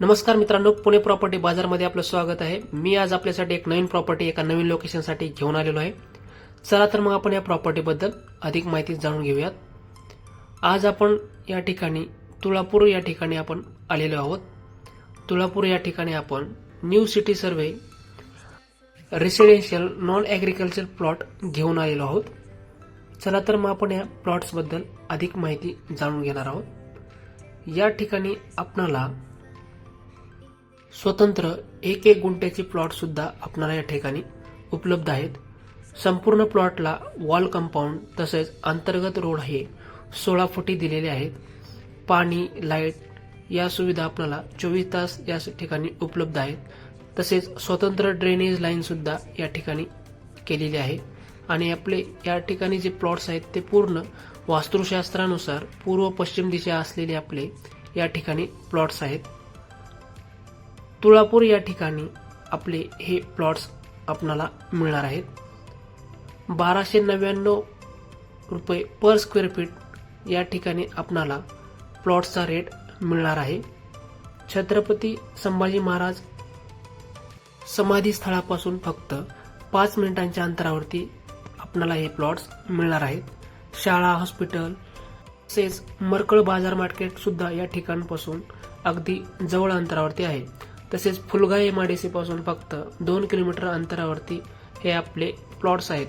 नमस्कार मित्रांनो पुणे प्रॉपर्टी बाजारमध्ये आपलं स्वागत आहे. मी आज आपल्यासाठी एक नवीन प्रॉपर्टी एका नवीन लोकेशनसाठी घेऊन आलेलो आहे. चला तर मग आपण या प्रॉपर्टीबद्दल अधिक माहिती जाणून घेऊयात. आज आपण या ठिकाणी तुळापूर या ठिकाणी आपण आलेलो आहोत. तुळापूर या ठिकाणी आपण new city survey residential non agriculture plot घेऊन आलेलो आहोत. चला तर मग आपण या प्लॉट्सबद्दल अधिक माहिती जाणून घेणार आहोत. या ठिकाणी आपणाला स्वतंत्र एक एक गुंठ्याचे प्लॉट सुद्धा आपणाला या ठिकाणी उपलब्ध आहेत. संपूर्ण प्लॉटला वॉल कंपाऊंड तसेच अंतर्गत रोड हे सोळा फुटी दिलेले आहेत. पाणी लाइट या सुविधा आपल्याला चोवीस तास या ठिकाणी उपलब्ध आहेत. तसेच स्वतंत्र ड्रेनेज लाईनसुद्धा या ठिकाणी केलेली आहे. आणि आपले या ठिकाणी जे प्लॉट्स आहेत ते पूर्ण वास्तुशास्त्रानुसार पूर्व पश्चिम दिशा असलेले आपले या ठिकाणी प्लॉट्स आहेत. तुळापूर या ठिकाणी आपले हे प्लॉट्स आपणाला मिळणार आहेत. बाराशे नव्याण्णव रुपये पर स्क्वेअर फीट या ठिकाणी आपणाला प्लॉट्सचा रेट मिळणार आहे. छत्रपती संभाजी महाराज समाधी स्थळापासून फक्त पाच मिनिटांच्या अंतरावरती आपणाला हे प्लॉट्स मिळणार आहेत. शाळा हॉस्पिटल तसेच मरकळ बाजार मार्केटसुद्धा या ठिकाणपासून अगदी जवळ अंतरावरती आहे. तसेच फुलगा एमआयडीसी फक्त दोन किलोमीटर अंतरावरती हे आपले प्लॉट्स आहेत.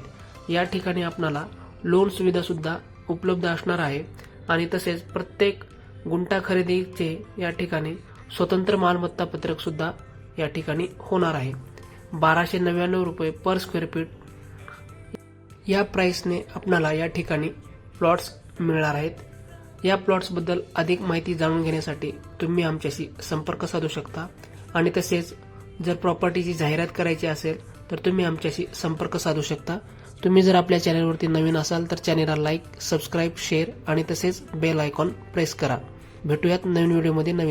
या ठिकाणी आपणाला लोन सुविधासुद्धा उपलब्ध असणार आहे. आणि तसेच प्रत्येक गुंठा खरेदीचे या ठिकाणी स्वतंत्र मालमत्ता पत्रकसुद्धा या ठिकाणी होणार आहे. बाराशे नव्याण्णव रुपये पर स्क्वेअर फीट या प्राईसने आपणाला या ठिकाणी प्लॉट्स मिळणार आहेत. या प्लॉट्सबद्दल अधिक माहिती जाणून घेण्यासाठी तुम्ही आमच्याशी संपर्क साधू शकता. आणि तसेच जर प्रॉपर्टीची जाहिरात करायची असेल तर तुम्ही आमच्याशी संपर्क साधू शकता. तुम्ही जर आपल्या चॅनलवरती नवीन असाल तर चॅनेलला लाईक सबस्क्राईब शेअर आणि तसेच बेल आयकॉन प्रेस करा. भेटूयात नवीन व्हिडिओमध्ये नवीन